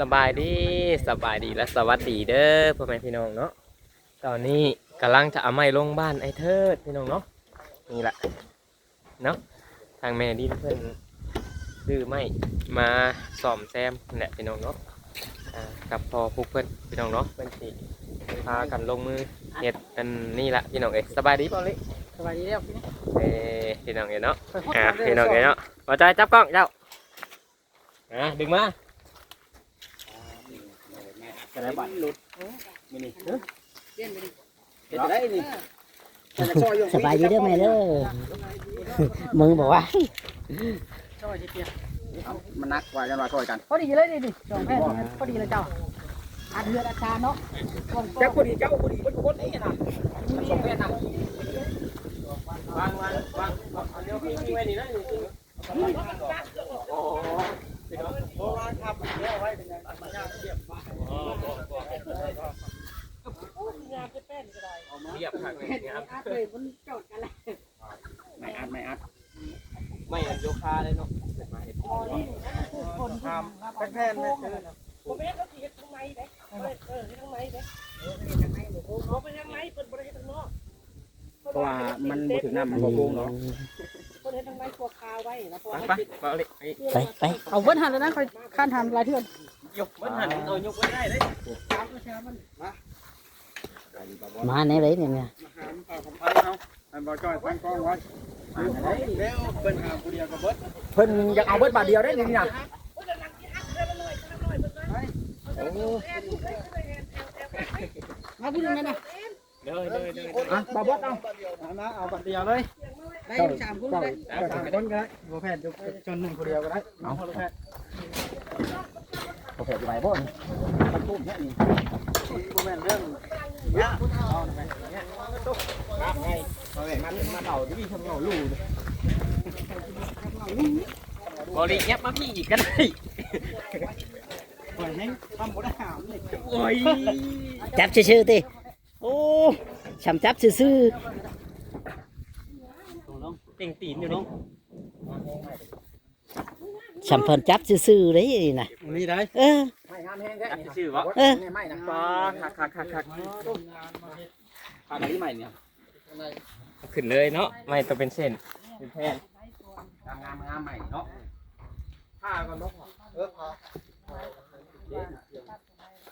สบายดีสบายดีและสวัสดีเด้อพ่อแม่พี่น้องเนาะตอนนี้กำลังจะเอาไม้ลงบ้านไอ้เทิดพี่น้องเนาะนี่แหละเนาะทางแม่ดินเพิ่นดื้อไม้มาซ่อมแซมนี่แหละพี่น้องเนาะอ่ากับพอพวกเพิ่นพี่น้องเนาะเพิ่นสิพากันลงมือเฮ็ดกันนี่แหละพี่น้องเอ้ยสบายดีเปล่าลิสบายดีแล้วพี่นี่เอ้ยพี่น้องเอ้ยเนาะไปฮอดอะกันเลยพี่น้องเอ้ยเนาะพอใจจับกล้องเจ้าอะดึงมา จะได้บัตรหลุดมินิเล่นไปดิเห็นจะได้นี่สบายดีเด้อแม่เด้อมึงบอกว่าช่วยเจียเอามันนักกว่ากันว่าช่วยกัน พอดีเลยดิดิสองแพทย์พอดีเลยเจ้าอัดเลือดอาจารย์เนาะกองเจ้าคนนี้เจ้าคนนี้คนคนนี้นะสองแม่นะวางวางวางเอาเดี๋ยวพี่พี่ไว้นี่นะนี่โอ้โหโอ้ร้านครับเดี๋ยวไว้เป็นไงมันยากเทียบ เรียบครับครับอัดเลยมันจอดกันแล้วไม่อัดไม่อัดไม่อันโยคะเลยเนาะพอนี่คนทำแพทย์ไม่เจอผมเองก็ขี่ทั้งไม้เด้เออเออทั้งไม้เด้เออทั้งไม้เด้เขาไปทั้งไม้เปิดบริเวณทั้งนอกเพราะว่ามันบ่ถึงน้ำมันบ่โป่งเนาะบริเวณทั้งไม้ตัวคาไว้นะพอไปไปไปเลยไปไปเอาเบิ้ลหันแล้วนะคอยข้านทำลายเทือนยกมันหันเออยกไว้ได้เลยสา มประชามันมาไหนเลยเนี่ยเนี่ยหามเอาของไผ่เอาอันบ่จ้อยตั้งกล้องไว้แล้วเพิ่นหาผู้เดียวก็เบิดเพิ่นอยากเอาเบิดบาทเดียวได้นี่น่ะมาพูดยังไงนะเด้อเด้อเด้ออะบ่เบิดเอาเอานะเอาบาทเดียวเลยได้สามคนเจ้าได้เจ้าสามคนก็ได้บ่แพทย์ยกจนหนึ่งผู้เดียวก็ได้เอาแพทย์บ่แพทย์อยู่ไหนบ่นี่มันตุ้มเนี่ยนี่ บ่แม่นเรื่องเนี่ยเอาไปเนี่ยครับไงเอาไงมันมาเต่าที่พี่ทำเงาลู่บริยับมาพี่อีกก็ได้ปล่อยให้ทำบ่ได้หามเลยโอ้ยจับชื่อๆติโอ้ช้ำจับซื่อเก่งตีนอยู่นี่ๆช้ำเพิ่นจับซื่อๆเลยนี่นะนี่ได้เออไม่งามแห้งแท้นี่ชื่อวะเออนี่ไม่นะปอคักคักคักคักพากันที่ใหม่เนี่ยขึ้นเลยเนาะไม่ต้องเป็นเส้นเป็นแผ่นงามงามงามใหม่เนาะผ้าก่อนเนาะเออพอ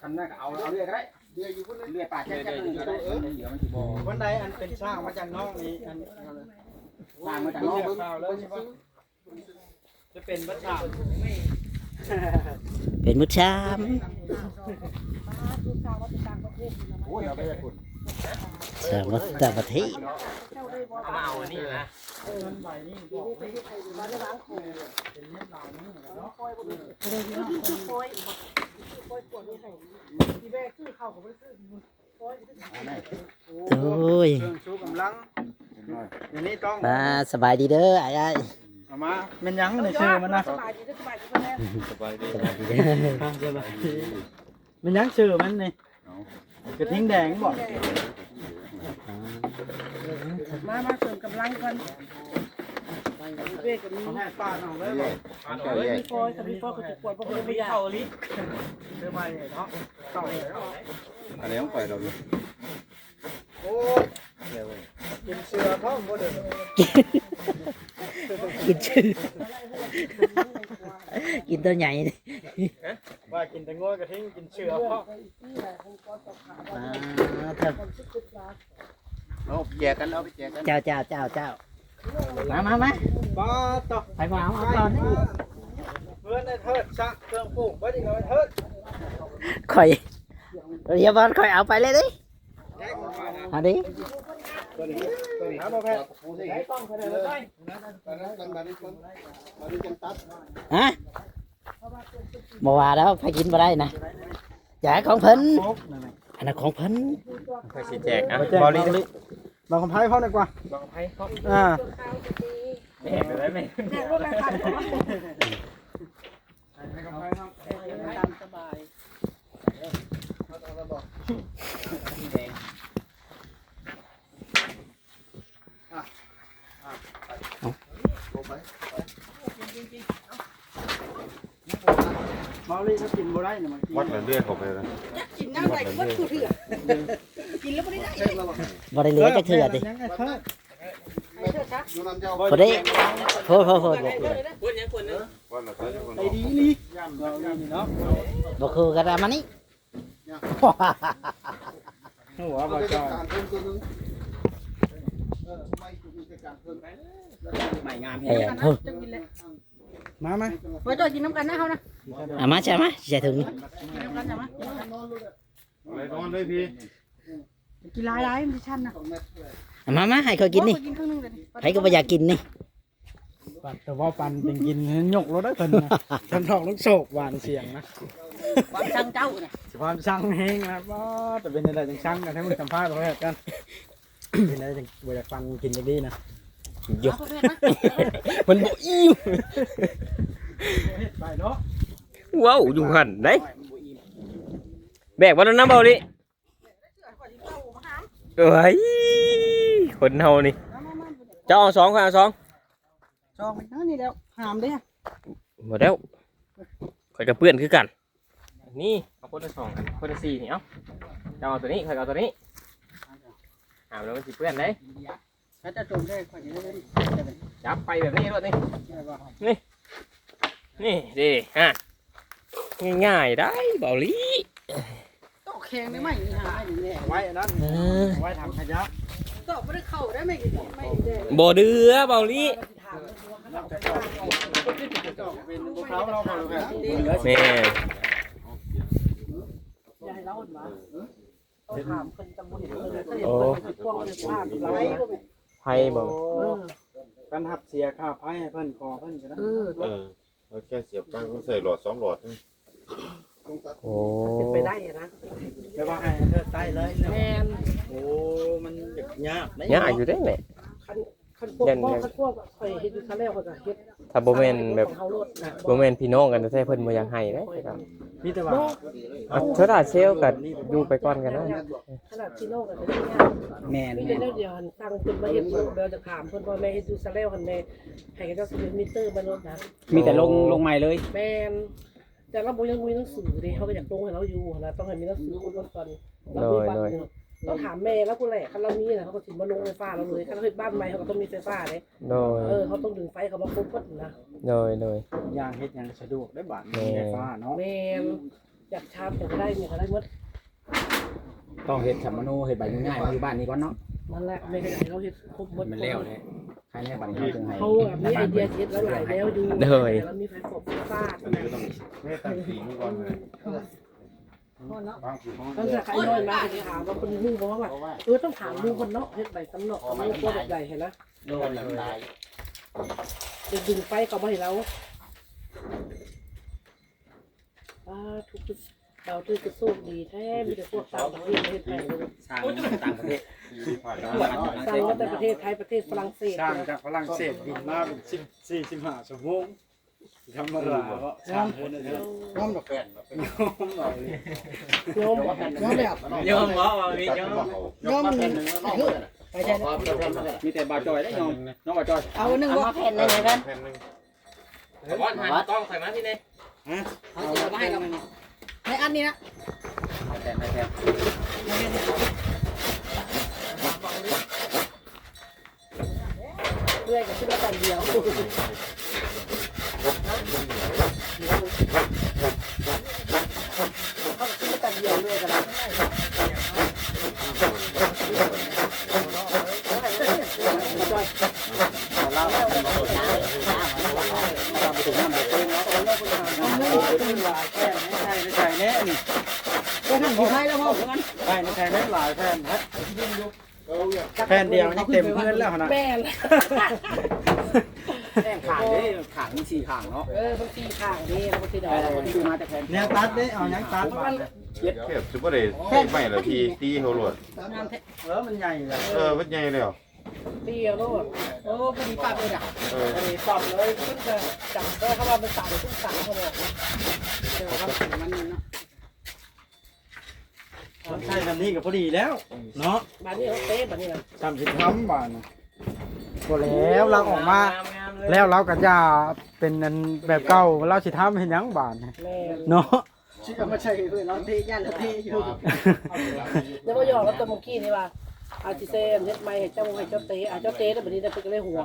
ทำได้ก็เอาเอาเรื่อยก็ได้เรื่อยอยู่พุ่นเรื่อยปากแค่แค่นึงก็ได้เออเดี๋ยวมันสิบ่วันใดอันเป็นช่างมาจากนอกนี้อันสร้างมาจากนอกเบิ่งข่าวแล้วใช่ปะจะเป็นบัตรข่าว เป็นมุดชามโอ้ยเอาไปเลยคุณสามวัตถุประเทศเอามาเอาอันนี้นะใบนี้บอกโอ้ยเครื่องชูกำลังอย่างนี้ต้องมาสบายดีเด้อไอ้ไอ้ เอามาเป็นหยังในชื่อมันนะสบายดีสบายดีแม่สบายดีสบายดีเด้อครับสบายดีเป็นหยังชื่อมันนี่กระทิงแดงบอกมามาเสริมกำลังกันเวกกับมีเอาให้ป้าเอาเลยบอกเฮ้ยมีฟอยกับมีฟอยกับจุกปวดเพราะผมไม่อยากเดี๋ยวไปเนาะเก่าเลยเนาะอะไรต้องไปเราอยู่โอ้กินเสือท้องบ่เด้อ กินชื่อ กินตัวใหญ่นี่ว่ากินแต่ง้อยกระทิงกินเสือเพราะมาเถอะเอาแจกกันเอาไปแจกกันเจ้าเจ้าเจ้าเจ้ามามามาป้าต่อไปมาเอาก่อนเพื่อนได้เทิดชักเครื่องปลูกไว้ดีเลยเทิดข่อยเรียบร้อยข่อยเอาไปเลยดิเอาดิ หาบ่แพ้ฮะบ่ว่าแล้วไปกินบ่ได้นะอย่าให้ของเพิ่นอันแหละอันนั้นของเพิ่นค่อยสิแจกอะบอริลิบางคนไพ่เขาดีกว่าบางไพ่เขาอ่าแม่ไปไว้แม่แม่ มายมเมาลี่ก็กินบ่ได้นะมันวัดละเลือดเข้าไปแล้วกินน้ำไหลก็คือเถื่อกินแล้วไม่ได้ได้บ่ได้เหลือจักเทื่อติยังไงเพิ่นไอ้เถื่อชักบ่ได้โพดโพดโพดบ่คือพูดยังคนนึงวัดละไอ้ดีนี่ย่ำเรานี่เนาะบ่คือกันมานี่หัวบ่จอย ใหม่งามแหมเฮ้ยจะกินเลยมาไหมไว้จอยกินน้ำกันนะเขานะเอามาใช่ไหมใช่ถึงกินน้ำกันใช่ไหมอะไรนอนเลยพี่กินลายลายมันชันนะเอามามาให้เขากินนี่กินครึ่งนึงเลยใครก็บ่อยากกินนี่ปัดแต่ว่าปันเป็นกินยกรถได้เพิ่นนะฉันทองลูกโศกหวานเสียงนะความช่างเจ้าเนี่ยความช่างเฮงนะว่าแต่เป็นอะไรจังช่างกันให้มึงสัมภาษณ์เขาแบบกันเป็นอะไรจังบ่อยากฟังกินจังดีนะอยู่เอาประ เภทนะมันบ่อิ่มไปเนาะว้าวอยู่หันได้แบกบ่ต้องน้ำเบาดิเอ้ยคนเฮานี่เจ้าเอาสองคนเอาสองจองไปนั่นนี่แล้วหามได้หมดแล้วข่อยกับเพื่อนคือกัน นี่เอาคนละสองกันคนละสี่นี่เอ้าเจ้าเอาตัวนี้ข่อยเอาตัวนี้หามแล้วมันสิเพื่อนได้ ถ้าจะจมได้กว่านี้ได้จับไปแบบนี้รถนี่นี่นี่ดิฮะง่ายๆได้เบาลีก็แข็งได้ไหมนี่หาไม่ดีแน่ไว้อันนั้นเออไว้ทำขยะก็ไม่ได้เข้าได้ไม่ดีไม่ดีแน่บ่เดือเบาลีเป็นพวกเขาเราเขาแบบแม่อย่าให้เราหมาต้อ งถามคนตำบลเลยโอ้พวกเลยภาพเราไพ่บ่กันหับเสียค่าไพ่ให้เพิ่นขอเพิ่นก็ได้เออเออเราแค่เสียบตั้งก็ใส่หลอดสองหลอดนี่โอ้เป็นไปได้นะแต่ว่าให้เธอใต้เลยแมนโอ้มันยากยากอยู่ได้แม่ คันคันพวกพ่อคันพวกคอยเฮ็ดอยู่ครั้งแรกเขาก็เฮ็ดถ้าบ่แม่นแบบเฮารถนะบ่แม่นพี่น้องกันแท้ๆเพิ่นบ่อยากให้เด้ครับมีแต่ว่าอะเท่าดาเซลก็อยู่ไปก่อนกันนะขนาดพี่น้องกันเป็นงานแม่นมีแต่เรื่องเดียวหันตั้งเพิ่นมาเฮ็ดเพิ่นเบลจะถามเพิ่นว่าแม่เฮ็ดอยู่ซะแล้วหันแม่ให้กับเจ้าสมิธมิเตอร์มารถนะ มีแต่ลงลงใหม่เลย แม่นแต่เราบ่ยังมีหนังสือดิเขาก็อยากลงให้เราอยู่นะต้องให้มีหนังสือคนก่อนเรามีบัตรอยู่ ต้องถามแม่แล้วกูแหละคันเรามีน่ะเขาก็สิมาลงไฟฟ้าเราเลยคันเราเฮ็ดบ้านใหม่เขาก็ต้องมีไฟฟ้าเด้โดยเออเขาต้องดึงไฟเขามาครบหมดนะโดยโดยย่างเฮ็ดหยังสะดวกได้บาดแม่มีไฟฟ้าเนาะแม่นอยากชาร์จก็ได้เนี่ยก็ได้หมดต้องเฮ็ดสัมมโนเฮ็ดใบง่ายๆมาอยู่บ้านนี้ก่อนเนาะนั่นแหละแม่ก็อยากให้เราเฮ็ดครบหมดมันแล้วเลยใครแน่บัดนี้จึงให้เขาอะมีไอเดียเฮ็ดแล้วหลายแล้วอยู่โดยแล้วมีไฟฟ้าไฟฟ้าอันนี้ก็ต้องแม่ตั้งสีนี่ก่อนเลย บางสีห้องตั้งแต่ใครน้อยมาจะถามว่าคนมุ่งบอกว่าเออต้องถามมุ่งคนเนาะเฮ็ดใบสำเนาเอามุ่งตัวแบบใหญ่เห็นนะโดนหลายจะดึงไฟเขามาให้เราอ่าทุกๆเราที่จะโชคดีแท้มีแต่พวกต่างประเทศประเทศไทยเลยสร้างต่างประเทศที่ผ่านมาสร้างมาแต่ประเทศไทยประเทศฝรั่งเศสสร้างนะจากฝรั่งเศสบินมาเป็น10 45ชั่วโมง ธรรมดาก็สร้างคนเดียวน้อมดอกแฟนน้อมหน่อยโยมโยมแบบโยมบ่ว่ามีโยมน้อมแผ่นนึงเนาะไปใช่มีแต่บาจอยได้ยอมน้องบาจอยเอาหนึ่งว่าแผ่นเลยกันแผ่นหนึงวัดหันกล้องใส่มาที่นี่เอาจะมาให้เราในอันนี้นะแทนแทนเรื่อยกับชื่อแต่เดียวเขาชื่อแต่เดียว แล้วพ่อใช่ในแผ่นหลายแผ่นฮะแผ่นเดียวนี่เต็มเพื่อนแล้วนะแม่น แท่งขางเด้ขางมีสี่ขางเนาะเออบางทีข้างนี่บางทีดอแต่กคนที่ดูมาแต่แผ่นเนี่ยตัดได้เอายังตัดบาดเทียบซุปเปอร์เดย์ไม่ละทีตีเขาหลวดเออมันใหญ่เลยเออวัดใหญ่แล้วเดียวโลดโอ้พอดีปั๊บเลยอะเออพอดีปั๊บเลยขึ้นจะจับได้เขาว่าเป็นสายขึ้นสายเขาบอกเดี๋ยวครับมันเนาะมันใช่แบบนี้ก็พอดีแล้วเนาะบ้านนี้เขาเต้บ้านนี้นะทำสิทำบาดนะพอแล้วเราออกมา แล้วเราก็จะเป็นอันแบบเก่าเราสิทำเห็นยังบาทแม่เนาะชื่อไม่ใช่เพื่อนเราที่ย่านเราที่อยู่เดี๋ยวมาหยอกแล้วตัวเมื่อกี้นี่ว่าอาจิเซนเฮ็ดไม่ให้เจ้าให้เจ้าเตะอาเจ้าเตะแล้วแบบนี้ได้เพิ่นก็เลยห่วง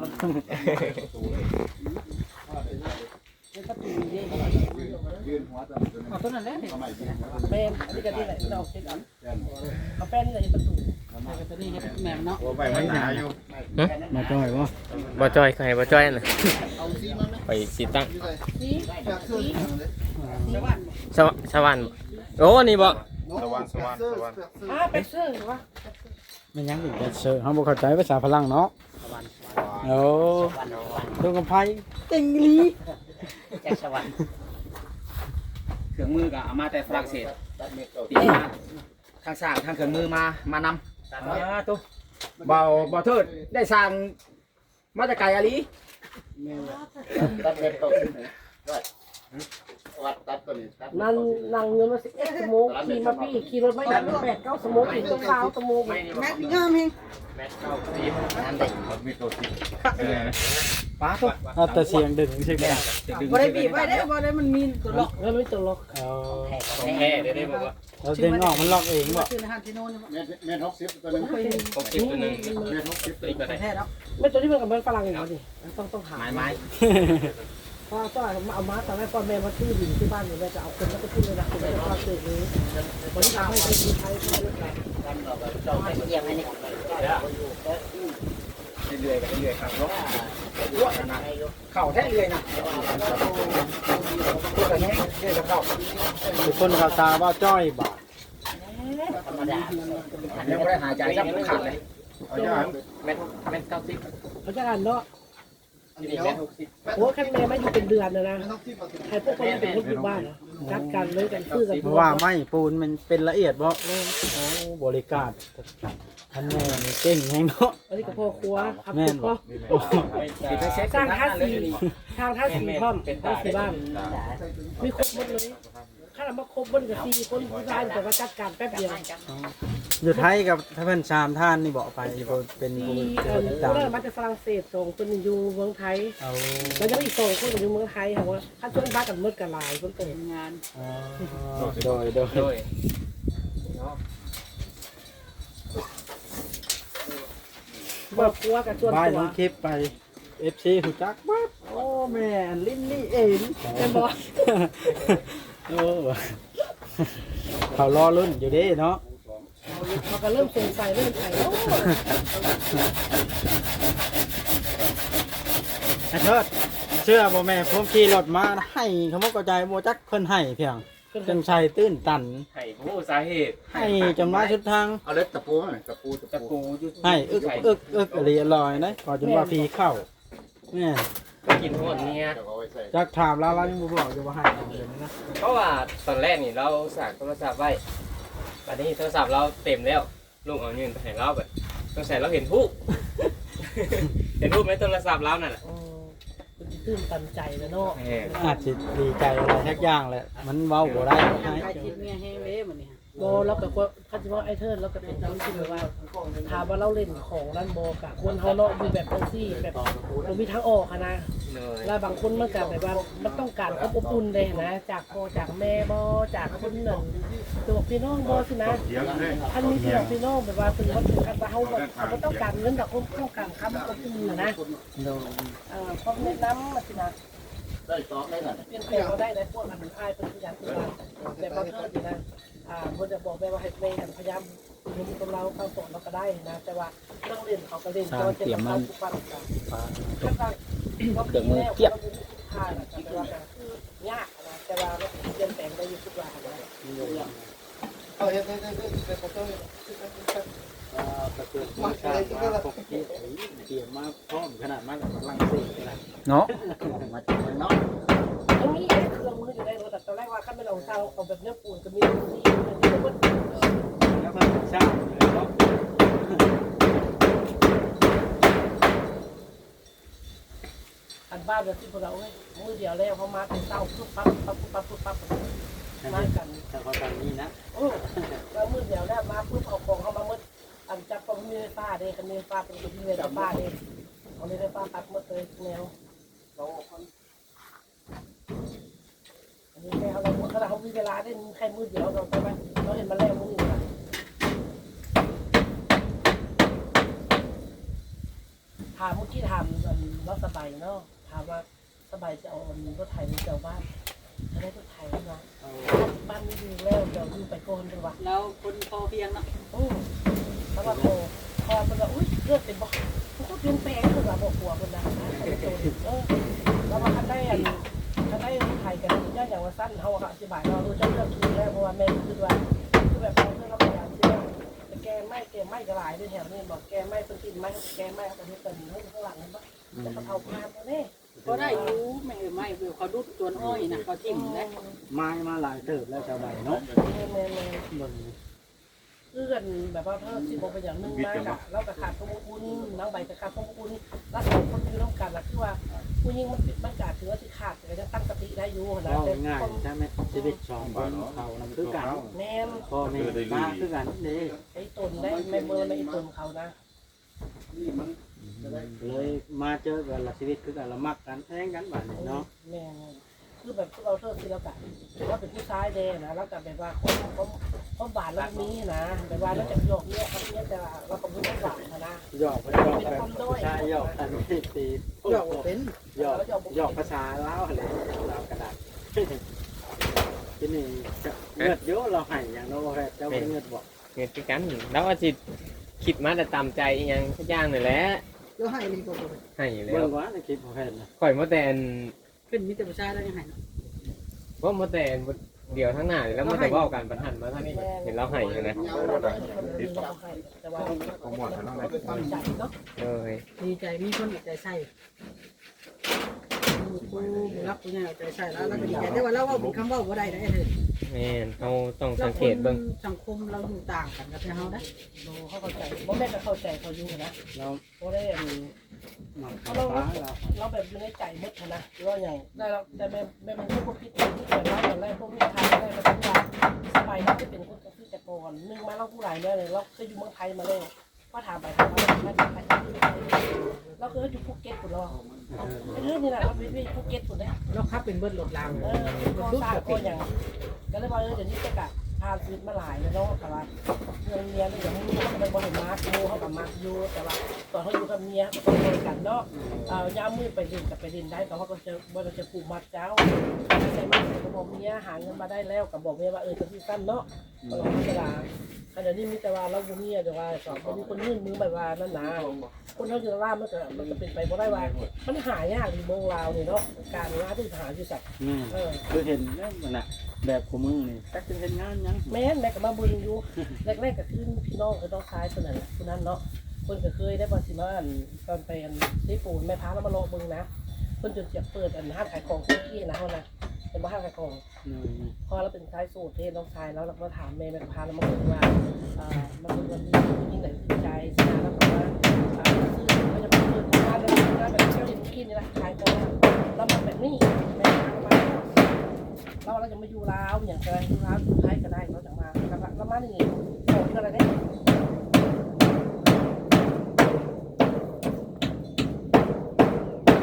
นี่ประตูนี่เอาตัวนั้นแหละนี่แม่นอันนี้ก็นี่แหละเราเช็ดอันเอาแป้นนี่ประตูตัวนี้เฮ็ดแหม่มเนาะ โอ้ไปมันหนาอยู่มาจ่อยบ่บ่จ้อยใครบ่จ้อยน่ะไปสิตั้งสีสีสวสวรรค์บ่โอ้นี่บ่สวรรค์สวรรค์สวรรค์อ่าไปเสื้อวะมันยังอีกแต่เซอร์เฮาบ่เข้าใจภาษาพลังเนาะโอ้ตัวกับไผเก่งอีหลีจากสวรรค์เครื่องมือก็เอามาแต่ฝรั่งเศสตีมาทางสร้างทางเครื่องมือมามานำ อ่าตุ๊เบาเบาเทิดได้สร้างมาจากไกลอะลีตัดเม็ดต้น วัดตัดตัวนี้ตัดนั่งนั่งเงินมาสิเอ็ดชั่วโมงขี่มาพี่ขี่รถไม่ได้แปดเก้าชั่วโมงอีกต้องเช้าชั่วโมงแม่พี่งามเฮงน้ำเด็กมันมีตัวที่ป้าตุ๊เอาแต่เสียงดึงใช่ไหมบ่ได้บีบไว้ได้บ่ได้มันมีตัวล็อกเงินไม่ตกหรอกเอาแท้ของแท้ได้ได้บ่ว่าเราดึงออกมันล็อกเองบ่ชื่อในห้างที่โน่นเม็ดเม็ดหกสิบตัวนึง60ตัวนึงเม็ดหกสิบตัวอีกก็ได้แท้แล้วไม่ตัวนี้มันกับมันฝรั่งอย่างนี้ต้องต้องถามไม้ไม้เพราะว่าเอามาตอนแรกพ่อแม่มาชื่ออยู่ที่บ้านอยู่แม่จะเอาคนแล้วก็ชื่อเลยนะคนแล้วก็ชื่อนี้วันนี้ทำให้คนไทยไทยเยี่ยมอันนี้เรื่อยๆกันเรื่อยๆครับเนาะเข่าแท้เรื่อยนะตัวกันข่าทุกคนเขาตาว่าจ้อยบาทธรรมดายังไม่ได้หายใจยับขาดเลยเอาอย่างแม่นแม่น90เขาจะอ่านเนาะ ที่นี่แม่น60โอ้ขั้นแม่ไม่อยู่เป็นเดือนเลยนะใครพวกคนเป็นคนอยู่บ้านจัดการเลยกันซื้อกันเพราะว่าไม้ปูนมันเป็นละเอียดบ่โอ้บริการท่านแม่นี่เก่งแฮงเนาะอันนี้ก็พ่อครัวขับแม่ตุ๊นกบ่ก็โอ้สร้างท่าสีทางท่าสีพร้อมท่าสีบ้านมีครบหมดเลยถ้า เรามาครบบนกับสี่คนที่บ้านแต่ว่าจัดการแป๊บเดียวอยู่ไทยกับถ้าเพิ่นชามท่านนี่บอกไปเป็นมีผู้เอ่อตามเริ่มมาจากฝรั่งเศสสองคนอยู่เมืองไทยเอาแล้วยังมีอีกสองคนอยู่เมืองไทยค่ะว่าถ้าชวนบ้านกันมืดกันหลายคนเปิดงานอ๋อโดยโดยโดยเบิกครัวกับชวนบ้านตัวน้องคลิปไป FC หูจักปั๊บโอ้แม่นลิ้นนี่เอง เป็นบอก โอ้เขารอรุ่นอยู่เด้เนาะเขาก็เริ่มสงสัยเริ่มใส่แล้วไอ้เทิดเชื่อบ่แม่ผมขี่รถมาให้เขาบ่เข้าใจบ่จักเพิ่นให้เพียงจังชัยตื้นตัน ให้ผู้สาเหตุ ให้จำว่าชุดทางเอาเล็กตะปูไหมตะปูตะตะปูปูอยู่ให้อึกอึกอึกอรีอร่อยนะขอจนว่าฟรีเข้าแม่ กินโทษเนี่ยเดี๋ยวเอาไว้ใส่จักถามแล้วเรายังบ่บอกอยู่ว่าให้เอาเดี๋ยวนี้นะเพราะว่าตอนแรกนี่เราสั่งโทรศัพท์ไว้ตอนนี้โทรศัพท์เราเต็มแล้วลุงเอาเงินไปให้เราแบบต้องใส่เราเห็นทูบ เห็นทูบไหมโทรศัพท์เรานั่นน่ะอ๋อมันจะตื้นตันใจแล้วเนาะแหมอาจสิดีใจอะไรทักอย่างแหละมันเว้าบ่ได้ให้ ใครคิดเมียแห้งเลยมันนี่ โบแล้วก็เขาจะว่าไอ้เทิร์นแล้วก็เป็นทั้งที่แบบว่าถามว่าเราเล่นของด้านโบกะคนเขาเนาะอยู่แบบเป็นซี่แบบเรามีทางออกอะนะ เลยแล้วบางคนมันก็แบบว่ามันต้องการความอบอุ่นเลยนะ จากพ่อจากแม่บอจากคนหนึ่งตัวพี่น้องบอสินะเดี๋ยวเลยอันนี้พี่น้องพี่น้องแบบว่าถึงวันถึงกันว่าเขาแบบเขาบ่ต้องการเงินดอกเขาต้องการคำอบอุ่นนะนะเอ่อความแนะนำมาสินะได้ตอกได้หน่อยเปลี่ยนแปลงเราได้ในพวกอันเป็นอ้ายเป็นพยานตัวแต่บางทีนี่นะ อ่าคนจะบอกไปว่าให้เพลงพยายามมีกับเราเข้าสอนเราก็ได้นะ แต่ว่าเรื่องเรียนเขาก็เรียนก็จะต้องเข้าทุกวันกันเครื่องมือเทียบค่านะแต่ว่าคือยากนะแต่ว่าเราเปลี่ยนแปลงได้อยู่ทุกวันนะเอาเฮ็ดให้ได้ได้ได้ขอโทษมาใช้มาปกติเตรียมมาพร้อมขนาดมาจากฝรั่งเศสนะเนาะมาจากเมืองนอกยังมีเครื่องมืออยู่ในรถแต่ตอนแรกว่าขั้นเป็นเราเช่าเอาแบบเนื้อปูนก็มีที่ที่มันแล้วมันเป็นชาเลยเนาะอันบ้านแบบที่พวกเราเอ้ยมือเดียวแล้วเขามาเป็นเต้าปุ๊บปั๊บปั๊บปุ๊บปั๊บปุ๊บปั๊บมากันแต่พอตอนนี้นะโอ้แล้วมือเดียวแล้วมาปุ๊บเอาของเขามามืดอันจับก็มีฟ้าเด้คันมีไฟฟ้าเป็นคนที่เวลาฟ้าเด้เอาเลยไฟฟ้าตัดหมดเลยแนวอัน นี้แม่เขาเราขนาดเขามีเวลาได้แค่มือเดียวเราไปไหมเราเห็นมาแล้วมืออื่นนะถามเมื่อกี้ถามน้องสบายเนาะถามว่าสบายจะเอารถไถหรือจะเอาบ้านจะได้รถไถนะบ้านไม่ดีแล้วเดี๋ยวอยู่ไปโกนดีกว่าแล้วคนพอเพียงเนาะโอ้แล้วว่าพอพอมันก็อุ้ยเลือดเป็นบอกมันก็เปลี่ยนแปลงคือว่าบอกหัวคนนะเออ สั้นเขาอธิบายเราเออจะเลือกคือแล้วเพราะว่าแม่คือว่าคือแบบเราเพื่อเราพยายามที่จะแก้ไม่แก้ไม่กระไรด้วยแถวนี้บอกแก้ไม่เป็นตินไม่แก้ไม่เขาเป็นเป็นให้ข้างหลังนั่นปะแล้วก็เอาพานมาเนี่ยก็ได้รู้ไม่ไม่เขาดุดตัวอ้อยนะเขาทิ่มแล้วไม้มาหลายเติบแล้วชาวใดเนาะแม่แม่แม่เบิ่งเพื่อนแบบว่าเพิ่มสิบโมเป็นอย่างนึงมากอะแล้วก็ขาดข้อมูลน้องใบก็ขาดข้อมูลแล้วสองคนอยู่ร่วมกันละคือว่า ผู้หญิงมันมันกาดถือว่าที่ขาดแต่ก็จะตั้งสติได้อยู่นะเอาแต่ง่ายคนใช่ไหมชีวิตสองคนเขานำคือกันแม่นพ่อแม่มาคือกันนี่ไอ้ตนได้ไม่เบอร์ไม่ไอ้ตนเขานะเลยมาเจอกันละชีวิตคือกันละมักกันแท้งกันบัดนี้เนาะ แม่ คือแบบเราเทิดที่เรากะเราเป็นผู้ชายเด้นะแล้วก็แบบว่าคนเขาเขาบาดแล้วนี้นะแบบว่าเราจะโยกเนี่ยเขาเนี่ยแต่เราก็ไม่ได้บาดนะหยอกไปหยอกแบบผู้ชายหยอกกันนี่ตีหยอกเป็นหยอกหยอกภาษาลาวอะไรลาวกระดาษที่นี่เงือดเยอะเราให้อย่างเราแค่เจ้าเงือดบอกเงินคือกันแล้วอาจิตคิดมาแต่ตามใจอหยังสักอย่างนี่แหละแล้วให้มีตัวให้แล้เบิ่วงว่าในคลิปของแพนนะข่อยมาแต่น ขึ้นมีแต่ผู้ชายแล้วยังไงเพราะมาแต่นเดียวทั้งหน้านี่แล้วมาแต่เว่ากันปัญหันมาเท่านี้เห็นเราให้อยู่นะแต่ว่าผมหมดแล้วไงตั้งใจเนาะเอ้ยดีใจมีคนใจใส่กูรับกูเนี่ยใจใส่แล้วแล้วก็ดีใจแต่ว่าเราว่าเป็นคำว่าบ่ได้ได้เลยแม่นเขาต้องสังเกตเบิ่งสังคมเราอยู่ต่างกันกับเราได้ดูเขาเข้าใจบ่แม่ก็เข้าใจเขาอยู่นะเราเพราะได้หมัก เราฟ้าเราเราแบบอยู่ในใจมืดนะว่าอย่างได้เราแต่แม่แม่มันพวกพิษที่เกิดมาอย่างแรกพวกนี้ทางได้มาทุกอย่างสบายเราจะเป็นคนกระซื้อแต่ก่อนนึ่งมาเราผู้หลายเนี่ยเลยเราเคยอยู่เมืองไทยมาเลยพอถามไปถามมาไม่ได้ไปเราเคยอยู่ภูเก็ตปุ่นเราเป็นเรื่องนี้แหละเราไปภูเก็ตปุ่นได้เราขับเป็นเบิร์ดหลดลางเออก็สร้างก็อย่างก็เลยว่าเออเดี๋ยวนี้จะกะ พาชีวิตมาหลายแล้วเนาะแต่ว่าเงินเมียอย่างนี้เขาเป็นบริมาร์คมูเขากับมาร์คยูแต่ว่าตอนเขาอยู่กับเมียเขาบริกันเนาะเอ่อย่ามมือไปดินกับไปดินได้แต่ว่าก็จะบ่เราจะผูกมัดเจ้าใส่มาใส่กระบอกเมียหาเงินมาได้แล้วกับบอกเมียว่าเออจะที่สั้นเนาะตลอดเวลาขณะนี้มีแต่ว่าเราบุมีแต่ว่าสอบมีคนยื่นมือแบบว่านั่นนะคนเขาอยู่ล่ามันก็มันก็เป็นไปบ่ได้ว่ามันหายากในเมืองลาวนี่เนาะการล่าที่หาอยู่สัตว์นี่เออคือเห็นแล้วมันน่ะ แบบของมึงนี่ตักจะเห็นงานยังแม่นแม่ก็มาเบึงอยู่แรกๆก็คือพี่น้องก็ต้องคล้ายคนนั้นแหละคนนั้นเนาะคนก็เคยได้บอสิมาอันตอนไปอันได้ปูนแม่พาแล้วมาโลเบึงนะคนจนเสียเปิดอันห้างขายของที่ที่นะเขานะเป็นมาห้างขายของนี่พอเราเป็นชายสูตรเทน้องชายแล้วเราก็ถามแม่แม่ก็พาเรามาเบึงว่าเอ่อมาเบึงวันนี้มีไหนติดใจใช่ไหมแล้วก็ว่าอ่าซื้อเขาจะมาเปิดร้านแล้วร้านแบบเที่ยวอย่างกินนี่แหละขายของแล้วมาแบบนี้แม่พามา เราเราจะมาอยู่ลาวอย่างไรอยู่ลาวอยู่ไทยก็ได้เราจะมาแล้วก็แล้วมาหนี่โสดก็อะไรได้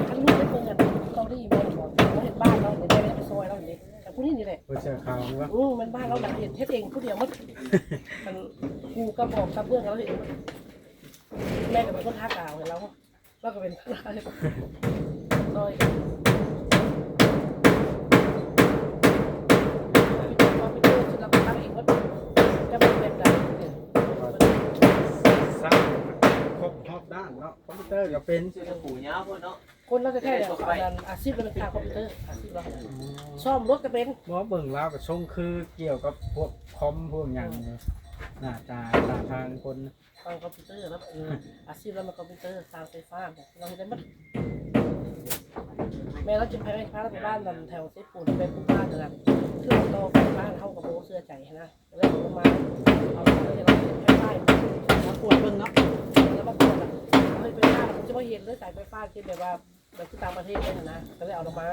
คันลูกได้เพิ่งกันต้องได้ยินแม่บอกเราเห็นบ้านเราเห็นไม่ได้ไปซอยเราอย่างนี้แต่ผู้นี้นี่แหละเพื่อเชื่อข่าวว่าอืมมันบ้านเราหลังเห็นเฮ็ดเองผู้เดียวมันมันกูก็บอกกับเพื่อนเราเห็นแม่ก็เป็นคนท่ากาวเห็นเราเราก็เป็นท่าเลยซอย อบด้านเนาะคอมพิวเตอร์ก็เป็นปู่ย่าพุ่นเนาะคนเราจะแค่เนี่ยอาชีพเราเป็นทางคอมพิวเตอร์อาชีพเราซ่อมรถก็เป็นบ่เบิ่งแล้วก็ชงคือเกี่ยวกับพวกคอมพวกหยังนี่หน้าตาตาทางคนทางคอมพิวเตอร์แล้วเอออาชีพเราเป็นคอมพิวเตอร์ทางไฟฟ้าเราได้มัดแม่เราจะพาไปพาเราไปบ้านแถวเซปูนเป็นผู้บ้านเดือนคือเราไปบ้านเขากับโบเสื้อใจนะแล้วเรามาเอาเราจะเราเป็นไฟฟ้าเราปวดเบิ่งเนาะ แล้วมาปวดอะเป็นหน้าผมจะไม่เห็นเลยสายไฟฟ้าเช่นแบบว่าแบบที่ต่างประเทศเลยนะก็เลยเอาลงมา